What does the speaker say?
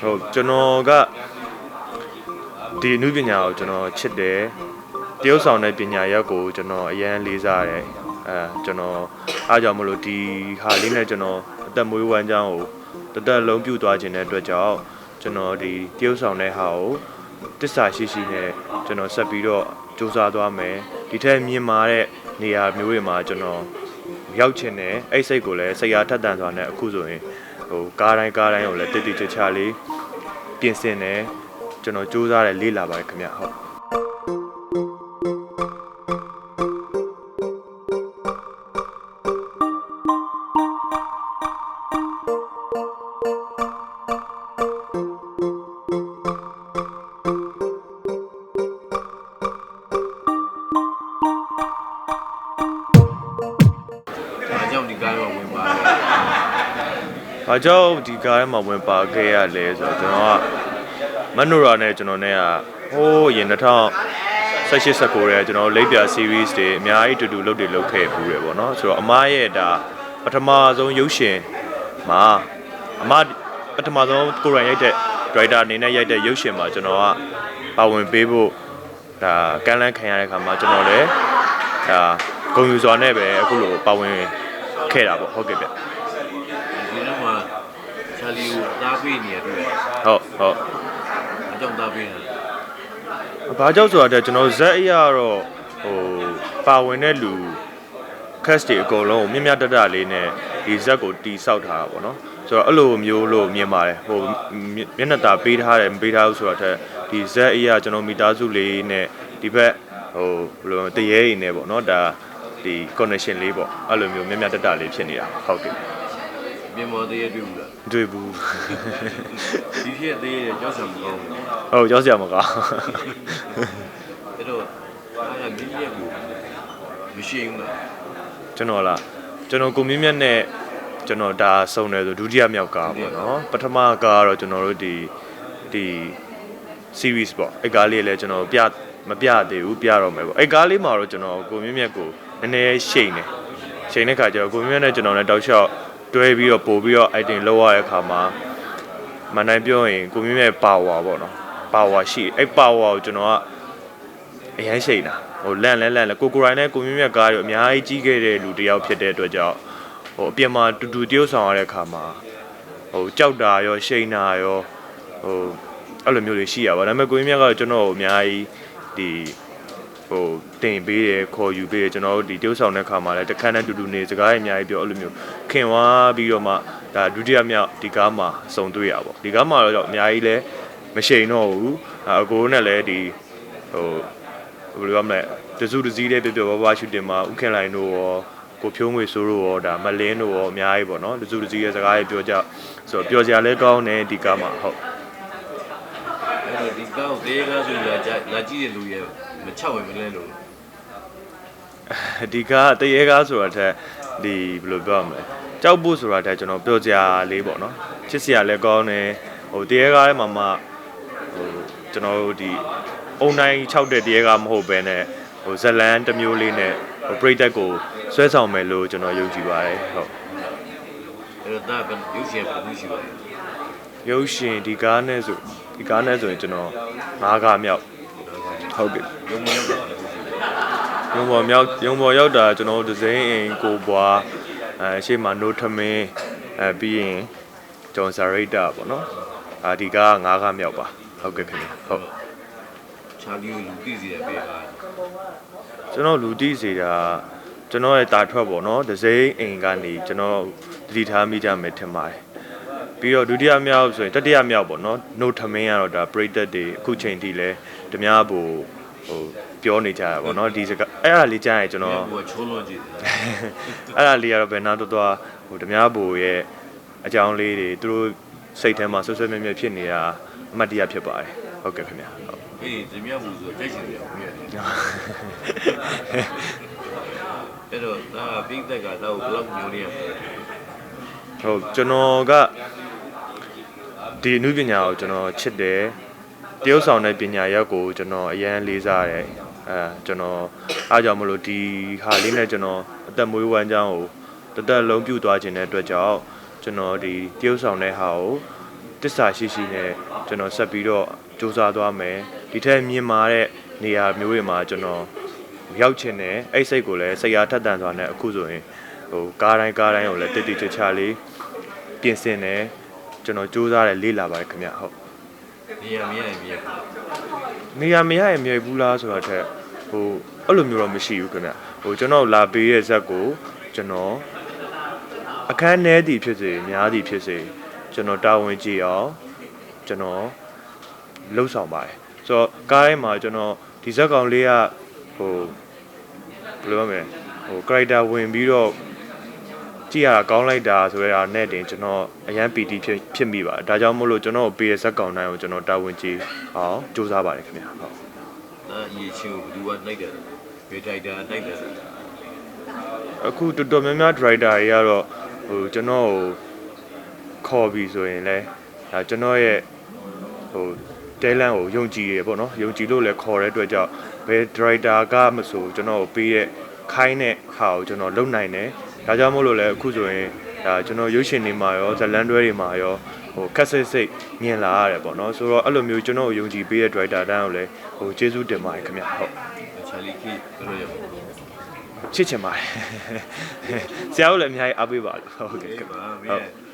ဟုတ်ကျွန်တော်ကဒီအနုပညာကိုကျွန်တော်ချစ်တယ်တရုပ်ဆောင်တဲ့ပညာရပ်ကိုကျွန်တော်အရန်လေးစားတယ်အဲကျွန်တော်အားကြောင့်မလို့ဒီဟာလေးနဲ့ကျွန်တော်အသက်မွေးဝမ်းကြောင်းကိုတသက်လုံးပြုသွားခြင်းတဲ့အတွက်ကြောင့်ကျွန်တော်ဒီတရုပ်ဆောင်တဲ့ဟာကိုတစ္ဆာရှိရှိနဲ့ကျွန်တော်ဆက်ပြီးတော့စူးစမ်းသွားမယ်ဒီထက်မြင်မာတဲ့နေရာမျိုးတွေမှာကျွန်တော်ရောက်ချင်တယ်အဲ့စိတ်ကိုလည်းစိတ်အားထက်သန်စွာနဲ့အခုဆိုရင် ဟိုကားတိုင်းကားတိုင်းကိုလည်းတိတိကျကျလေးပြင်ဆင်တယ်ကျွန်တော်စူးစမ်းတယ်လေ့လာပါတယ်ခင်ဗျဟုတ် ဘာကြောင့်ဒီကားထဲမှာဝင်ပါခဲ့ရလဲဆိုတော့ကျွန်တော်ကမန်နိုရာနဲ့ကျွန်တော်နဲ့ကဟိုးရင်2018 19ရဲကျွန်တော်လိပ်ပြ series တွေအများကြီးတူတူလုပ်တွေလုပ်ခဲ့ဘူးတယ်ပေါ့နော်။ဆိုတော့အမရဲ့ဒါပထမဆုံးရုပ်ရှင်မှာအမပထမဆုံးကိုရိုင်းရိုက်တဲ့ writer အနေနဲ့ရိုက်တဲ့ရုပ်ရှင်မှာကျွန်တော်ကပါဝင်ပေးဖို့ဒါကမ်းလှမ်းခံရတဲ့ခါမှာကျွန်တော်လည်းဒါဂုဏ်ယူစွာနဲ့ပဲအခုလိုပါဝင်ခဲ့တာပေါ့ဟုတ်ကဲ့ဗျဒီတော့မှ ချာလီကိုသားပေးနေရတဲ့ဟုတ်ဟုတ်အားကြောင့်သားပေးနေတာဘာကြောင့်ဆိုတာတဲ့ကျွန်တော်ဇက်အရာတော့ဟိုပါဝင်တဲ့လူ cast တွေအကုန်လုံးကိုမြင့်မြတ်တတလေးနဲ့ဒီဇက်ကိုတီဆောက်ထားတာပေါ့နော်ဆိုတော့အဲ့လိုမျိုးလို့မြင်ပါတယ်ဟိုမျက်နှာตาပေးထားတယ်မပေးထားဘူးဆိုတော့တဲ့ဒီဇက်အရာကျွန်တော်မိသားစုလေးနဲ့ဒီဘက်ဟိုဘယ်လိုတရေအိမ်နဲ့ပေါ့နော်ဒါဒီ connection လေးပေါ့အဲ့လိုမျိုးမြင့်မြတ်တတလေးဖြစ်နေတာဟုတ်ကဲ့ ပြင်မော်သေးရတွေ့ဘူးလားမတွေ့ဘူးဒီဖြစ်သေးရကြောက်စရာမကောင်းဘူးဟုတ်ကြောက်စရာမကောင်းအဲ့တော့အားရမြင့်မြတ်ကိုမရှိဘူးလားကျွန်တော်လားကျွန်တော်ကိုမြင့်မြတ်နဲ့ကျွန်တော်ဒါစုံတယ်ဆိုဒုတိယမြောက်ကားပေါ့နော်ပထမကားကတော့ကျွန်တော်တို့ဒီဒီ series ပေါ့အဲ့ကားလေးလည်းကျွန်တော်ပြမပြသေးဘူးပြတော့မယ်ပေါ့အဲ့ကားလေးမှာတော့ကျွန်တော်ကိုမြင့်မြတ်ကိုနည်းနည်းရှိန်တယ်ရှိန်တဲ့ခါကျတော့ကိုမြင့်မြတ်နဲ့ကျွန်တော်လည်းတောက်လျှောက် တွဲပြီးတော့ပို့ပြီးတော့ item လောက်ရတဲ့ခါမှာမန်တိုင်းပြောရင်ကိုမြင့်မြတ် power ပေါ့နော် power ရှိအဲ့ power ကိုကျွန်တော်ကအရန်ရှိန်တာဟိုလန့်လဲလန့်လဲကိုကိုရိုင်းနဲ့ကိုမြင့်မြတ်ကားတွေအများကြီးကြီးခဲ့တဲ့လူတစ်ယောက်ဖြစ်တဲ့အတွက်ကြောင့်ဟိုအပြင်မှာတူတူတရုပ်ဆောင်ရတဲ့ခါမှာဟိုကြောက်တာရောရှိန်တာရောဟိုအဲ့လိုမျိုးတွေရှိရပါဒါပေမဲ့ကိုမြင့်မြတ်ကတော့ကျွန်တော်ကိုအများကြီးဒီဟိုတင်ပေးတယ်ခေါ်ယူပေးတယ်ကျွန်တော်တို့ဒီတရုပ်ဆောင်တဲ့ခါမှာလည်းတစ်ခါနဲ့တူတူနေစကားတွေအများကြီးပြောအဲ့လိုမျိုး ခင်ဝါပြီးတော့မှဒါဒုတိယမြောက်ဒီကားမှာစုံတွေ့ရပါဒီကားမှာတော့အများကြီးလဲမရှိန်တော့ဘူးအကိုနဲ့လည်းဒီဟိုဘယ်လိုရမလဲတစုတစည်းလေးပြပြဘဘရှူတင်မှာဥခင်လိုင်တို့ရောကိုဖြိုးငွေဆိုးတို့ရောဒါမလင်းတို့ရောအများကြီးပေါ့နော်တစုတစည်းရဲ့စကားတွေပြောကြဆိုတော့ပြောစရာလည်းကောင်းတယ်ဒီကားမှာဟုတ်အဲ့တော့ဒီကားကိုသေးကားဆိုလာကြလာကြည့်တဲ့လူရဲ့မချောက်ဝင်မလဲလို့ဒီကားတရေကားဆိုတာထက် ဒီဘယ်လိုပြောရမလဲကြောက်ဖို့ဆိုတာထက်ကျွန်တော်ပြောစရာလေးပေါ့နော်ချစ်စရာလည်းကောင်းတယ်ဟိုတရေကားထဲမှာမှဟိုကျွန်တော်တို့ဒီအုံတိုင်း6တဲ့တရေကားမဟုတ်ဘဲနဲ့ဟိုဇလန်တစ်မျိုးလေးနဲ့ဟိုပရိသတ်ကိုဆွဲဆောင်မယ်လို့ကျွန်တော်ယုံကြည်ပါတယ်ဟုတ်အဲ့တော့ဒါကရုပ်ရှင်ပုံရှိပါတယ်ရုပ်ရှင်ဒီကားနဲ့ဆိုဒီကားနဲ့ဆိုရင်ကျွန်တော်၅ကားမြောက်ဟုတ်ကဲ့ရုံမရောက်တော့ဘူး ရုံပေါ်မြောက်ရုံပေါ်ရောက်တာကျွန်တော်တို့ဒဇိန်အိမ်ကိုဘွားအဲရှေ့မှာနိုထမင်းအဲပြီးရင်ဂျွန်ဆာရိတာပေါ့နော်အာဒီကား၅ကားမြောက်ပါဟုတ်ကဲ့ခင်ဗျဟုတ်ချာလီကိုလူသိစီတယ်ပေးပါကျွန်တော်လူတိစေတာကျွန်တော်ရဲ့တာထွက်ပေါ့နော်ဒဇိန်အိမ်ကနေကျွန်တော်တတိထားမိကြမယ်ထင်ပါတယ်ပြီးတော့ဒုတိယမြောက်ဆိုရင်တတိယမြောက်ပေါ့နော်နိုထမင်းကတော့ဒါပရိသတ်တွေအခုချိန်ထိလဲဓမြဘူ ဟိုပြောနေကြတာပေါ့နော်ဒီစကားအဲ့ဒါလေးကြားရင်ကျွန်တော်ဟိုချုံးလို့ကြည့်တယ်အဲ့ဒါလေးကတော့ဘယ်နာတော့တော့ဟိုဓမြဘူရဲ့အကြောင်းလေးတွေသူတို့စိတ်ထဲမှာဆွဆွမြဲမြဲဖြစ်နေတာအမှတ်တရဖြစ်ပါတယ်ဟုတ်ကဲ့ခင်ဗျာဟုတ်အေးဒီမြောက်ဘူးဆိုတိုက်ချင်တယ်ဘယ်အဲ့တော့ဒါပိတ်သက်ကတော့ဘယ်လောက်မျိုးနေရဟုတ်ကျွန်တော်ကဒီအမှုပညာကိုကျွန်တော်ချစ်တယ် တရုပ်ဆောင်တဲ့ပညာရပ်ကိုကျွန်တော်အရန်လေးစားတယ်အဲကျွန်တော်အားကြောင့်မလို့ဒီဟာလေးနဲ့ကျွန်တော်အသက်မွေးဝမ်းကြောင်းကိုတသက်လုံးပြုသွားခြင်းတဲ့အတွက်ကြောင့်ကျွန်တော်ဒီတရုပ်ဆောင်တဲ့ဟာကိုတတစ္ဆာရှိရှိနဲ့ကျွန်တော်ဆက်ပြီးတော့စူးစမ်းသွားမယ်ဒီထက်မြင်မာတဲ့နေရာမျိုးတွေမှာကျွန်တော်ရောက်ချင်တယ်အဲ့စိတ်ကိုလည်းစိတ်အားထက်သန်စွာနဲ့အခုဆိုရင်ဟိုကားတိုင်းကားတိုင်းကိုလည်းတိတ်တိတ်ချာချာလေးပြင်ဆင်တယ်ကျွန်တော်စူးစမ်းတယ်လေ့လာပါတယ်ခင်ဗျဟုတ် နေရာမရရင်မြင်နေရာမရရင်မြိုက်ဘူးလားဆိုတာထက်ဟိုအဲ့လိုမျိုးတော့မရှိဘူးခင်ဗျဟိုကျွန်တော်လာပေးတဲ့ဇက်ကိုကျွန်တော်အခန်းထဲတည်ဖြစ်စေများတည်ဖြစ်စေကျွန်တော်တာဝန်ကြည့်အောင်ကျွန်တော်လှုပ်ဆောင်ပါတယ်ဆိုတော့ကားထဲမှာကျွန်တော်ဒီဇက်ကောင်လေးကဟိုဘယ်လိုပြောမလဲဟို character ဝင်ပြီးတော့ ကြည့်ရတာကောင်းလိုက်တာဆိုရတာနဲ့တင်ကျွန်တော်အရန် PT ဖြစ်ဖြစ်မိပါတယ်ဒါကြောင့်မို့လို့ကျွန်တော်ပေးတဲ့ဇက်ကောင်တိုင်းကိုကျွန်တော်တာဝန်ကြည့်အောင်စူးစမ်းပါတယ်ခင်ဗျဟုတ်အာရေချင်းကိုဘယ်သူကနှိုက်တယ်ဘေထိုက်တာနှိုက်တယ်အခုတော်တော်များများ driver တွေကတော့ဟိုကျွန်တော်ကိုခေါ်ပြီးဆိုရင်လဲဒါကျွန်တော်ရဲ့ဟိုတဲလန်ကိုယုံကြည်ရပေါ့နော်ယုံကြည်လို့လည်းခေါ်တဲ့အတွက်ကြောင့်ဘယ် driver ကမဆိုကျွန်တော်ကိုပေးတဲ့ခိုင်းတဲ့ဟာကိုကျွန်တော်လုပ်နိုင်တယ် ဒါကြောင့်မို့လို့လည်းအခုဆိုရင်ဒါကျွန်တော်ရုပ်ရှင်တွေမှာရောဇလန်တွဲတွေမှာရောဟိုခက်ဆစ်စိတ်မြင်လာရတယ်ပေါ့နော်ဆိုတော့အဲ့လိုမျိုးကျွန်တော်ကိုယုံကြည်ပေးတဲ့ driver တန်းကိုလည်းဟိုကျေးဇူးတင်ပါတယ်ခင်ဗျဟုတ်ချာလီကီဘယ်လိုရမလဲချစ်ချင်ပါတယ်ဆရာတို့လည်းအများကြီးအားပေးပါလို့ဟုတ်ကဲ့အေးခင်ဗျပါမဟုတ်င်း